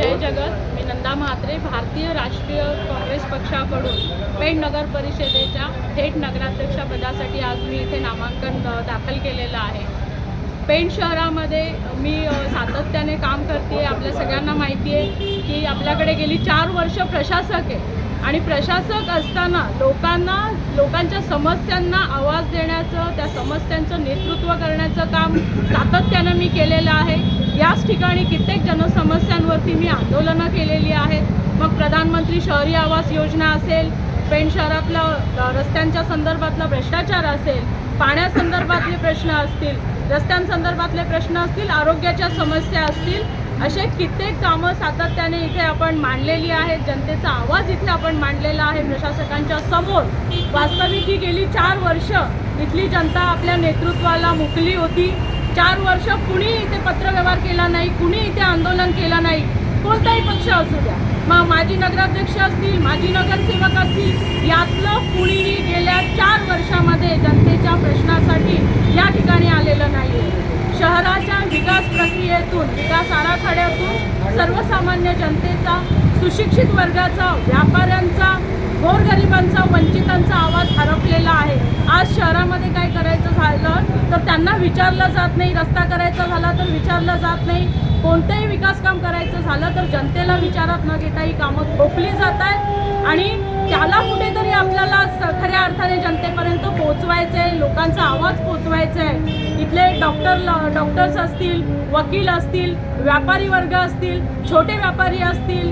जय जगत मी नंदा म्हात्रे भारतीय राष्ट्रीय काँग्रेस पक्षाकडून पेण नगर परिषदेच्या थेट नगराध्यक्षपदासाठी आज मी इथे नामांकन दाखल केलेलं आहे. पेण शहरामध्ये मी सातत्याने काम करते आपल्या सगळ्यांना माहिती आहे की आपल्याकडे गेली चार वर्ष प्रशासक आहे. आणि प्रशासक असताना लोकांना लोकांच्या समस्यांना आवाज देण्याचं त्या समस्यांचं नेतृत्व करण्याचं काम सातत्यानं मी केलेलं आहे. याच ठिकाणी कित्येक जनसमस्यांवरती मी आंदोलनं केलेली आहेत. मग प्रधानमंत्री शहरी आवास योजना असेल पेण शहरातलं रस्त्यांच्या संदर्भातला भ्रष्टाचार असेल पाण्यासंदर्भातले प्रश्न असतील रस्त्यांसंदर्भातले प्रश्न असतील आरोग्याच्या समस्या असतील असे कित्येक कामं सातत्याने इथे आपण मांडलेली आहेत. जनतेचा आवाज इथे आपण मांडलेला आहे. प्रशासकांच्या समोर वास्तविक ही गेली चार वर्ष इथली जनता आपल्या नेतृत्वाला मुकली होती. चार वर्ष कुणी इथे पत्रव्यवहार केला नाही कुणी इथे आंदोलन केलं नाही. कोणताही पक्ष असू द्या. मग माजी नगराध्यक्ष असतील माजी नगरसेवक असतील यातलं कुणीही गेल्या चार वर्षामध्ये जनतेच्या प्रश्नासाठी या ठिकाणी आलेलं नाही शहराच्या विकास प्रक्रियेतून विकास आराखड्यातून सर्वसामान्य जनतेचा सुशिक्षित वर्गाचा व्यापाऱ्यांचा गोरगरिबांचा वंचितांचा आवाज हरपलेला आहे. आज शहरामध्ये काय करायचं झालं तर त्यांना विचारलं जात नाही. रस्ता करायचा झाला तर विचारलं जात नाही. कोणतंही विकास काम करायचं झालं तर जनतेला विचारात न घेता ही कामं थोपली जात आहेत. आणि त्याला कुठेतरी आपल्याला स- खऱ्या अर्थाने जनतेपर्यंत पोहोचवायचं आहे लोकांचा आवाज पोहोचवायचा आहे इथले डॉक्टर डॉक्टर्स असतील वकील असतील व्यापारी वर्ग असतील छोटे व्यापारी असतील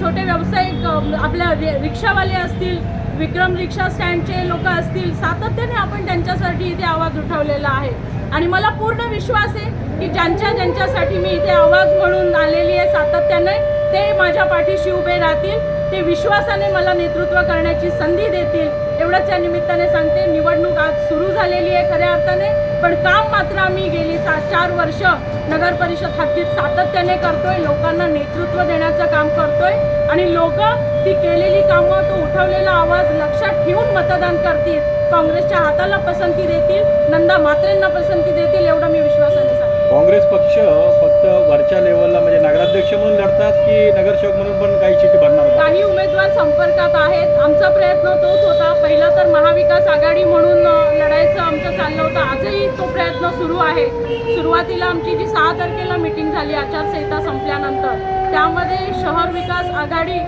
छोटे व्यावसायिक आपल्या रिक्षावाले असतील विक्रम रिक्षा स्टँडचे लोक असतील सातत्याने आपण त्यांच्यासाठी इथे आवाज उठवलेला आहे. आणि मला पूर्ण विश्वास आहे की ज्यांच्या ज्यांच्यासाठी मी इथे आवाज म्हणून आलेली आहे सातत्याने ते माझ्या पाठीशी उभे राहतील ते विश्वासाने मला नेतृत्व करण्याची संधी देतील. एवढंच या निमित्ताने सांगते निवडणूक आज सुरू झालेली आहे खऱ्या अर्थाने. पण काम मात्र आम्ही गेली सा चार वर्ष नगर परिषद हद्दीत सातत्याने करतोय लोकांना नेतृत्व देण्याचं काम करतोय. आणि लोक ती केलेली कामं तो उठवलेला आवाज लक्षात ठेवून मतदान करतील. काँग्रेसच्या हाताला पसंती देतील नंदा मात्रेंना पसंती देतील एवढं मी विश्वासाने सांगते. काँग्रेस पक्ष फक्त वरच्या लेवलला म्हणजे नगराध्यक्ष म्हणून लढतात की नगरसेवक म्हणून पण काही सीटी भरणार काही उमेदवार संपर्कात आहेत. आमचा प्रयत्न तोच होता. पहिला तर महाविकास आघाडी म्हणून लढायचं आमचं चाललं होतं. आजही तो प्रयत्न सुरू आहे. सुरुवातीला आमची जी सहा तारखेला मिटिंग झाली आचारसंहिता संपल्यानंतर. त्यामध्ये शहर विकास आघाडी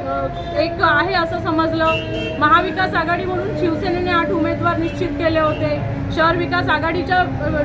एक आहे असं समजलं. महाविकास आघाडी म्हणून शिवसेनेने आठ उमेदवार निश्चित केले होते. शहर विकास आघाडीच्या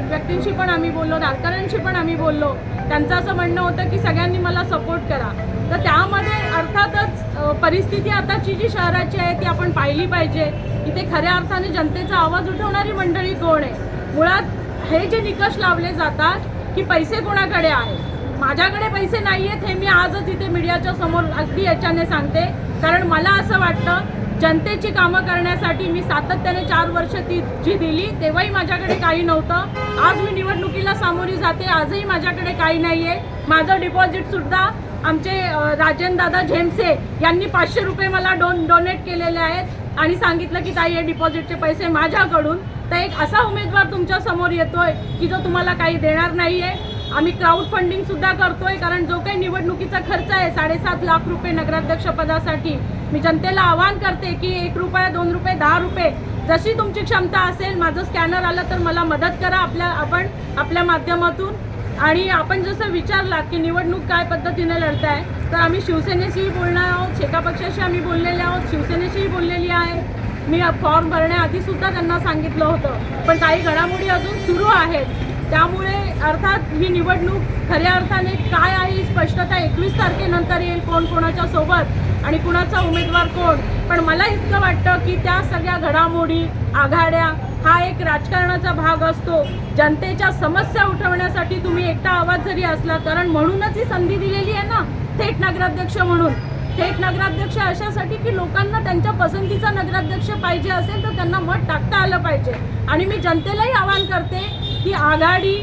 व्यक्तींशी पण आम्ही बोललो. राजकारण्यांशी पण आम्ही बोललो. त्यांचं असं म्हणणं होतं की सगळ्यांनी मला सपोर्ट करा. तर त्यामध्ये अर्थातच परिस्थिती आताची जी शहराची आहे ती आपण पाहिली पाहिजे. इथे खऱ्या अर्थाने जनतेचा आवाज उठवणारी मंडळी कोण आहे? मुळात हे जे निकष लावले जातात की पैसे कोणाकडे आहे? माझ्याकडे पैसे नाही आहेत हे मी आजच इथे मीडियाच्या समोर अगदी याच्याने सांगते. कारण मला असं वाटतं जनतेची कामं करण्यासाठी मी सातत्याने चार वर्ष ती जी दिली तेव्हाही माझ्याकडे काही नव्हतं. आज मी निवडणुकीला सामोरी जाते आजही माझ्याकडे काही नाही आहे माझं डिपॉझिटसुद्धा आमचे राजेंद्रदादा झेमसे यांनी पाचशे रुपये मला डोन डोनेट केलेले आहेत. आणि सांगितलं की ताई हे डिपॉझिटचे पैसे माझ्याकडून. तर एक असा उमेदवार तुमच्यासमोर येतोय की जो तुम्हाला काही देणार नाही आहे आम्ही क्राऊड फंडिंग सुद्धा करतोय कारण जो काही निवडणुकीचा खर्च आहे साडेसात लाख रुपये नगराध्यक्ष पदासाठी मी जनतेला आवाहन करते की एक रुपया दोन रुपये दहा रुपये जशी तुमची क्षमता असेल माझं स्कॅनर आलं तर मला मदत करा आपल्या आपण आपल्या माध्यमातून. आणि आपण जसं विचारला की निवडणूक काय पद्धतीने लढताय तर आम्ही शिवसेनेशीही बोलणार आहोत शेका पक्षाशी आम्ही बोललेले आहोत शिवसेनेशीही बोललेली आहे. मी फॉर्म भरण्याआधी सुद्धा त्यांना सांगितलं होतं पण काही घडामोडी अजून सुरू आहेत. त्यामुळे अर्थात ही निवडणूक खऱ्या अर्थाने काय आहे ही स्पष्टता एकवीस तारखेनंतर येईल कोण कोणाच्या सोबत आणि कुणाचा उमेदवार कोण. पण मला इतकं वाटतं की त्या सगळ्या घडामोडी आघाड्या हा एक राजकारणाचा भाग असतो. जनतेच्या समस्या उठवण्यासाठी तुम्ही एकटा आवाज जरी असला कारण म्हणूनच ही संधी दिलेली आहे ना थेट नगराध्यक्ष म्हणून. थेट नगराध्यक्ष अशासाठी की लोकांना त्यांच्या पसंतीचा नगराध्यक्ष पाहिजे असेल तर त्यांना मत टाकता आलं पाहिजे. आणि मी जनतेलाही आवाहन करते की आघाडी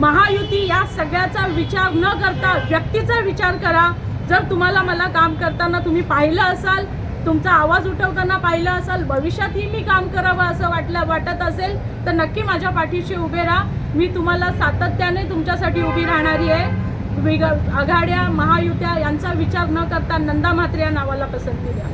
महायुती या सगळ्याचा विचार न करता व्यक्तीचा विचार करा. जर तुम्हाला मला काम करताना तुम्ही पाहिलं असाल तुमचा आवाज उठवताना पाहिलं असाल भविष्यातही मी काम करावं असं वाटलं वाटत असेल तर नक्की माझ्या पाठीशी उभे राहा. मी तुम्हाला सातत्याने तुमच्यासाठी उभी राहणारी आहे. विग आघाड्या महायुत्या यांचा विचार न करता नंदा म्हात्रे या नावाला पसंती द्या.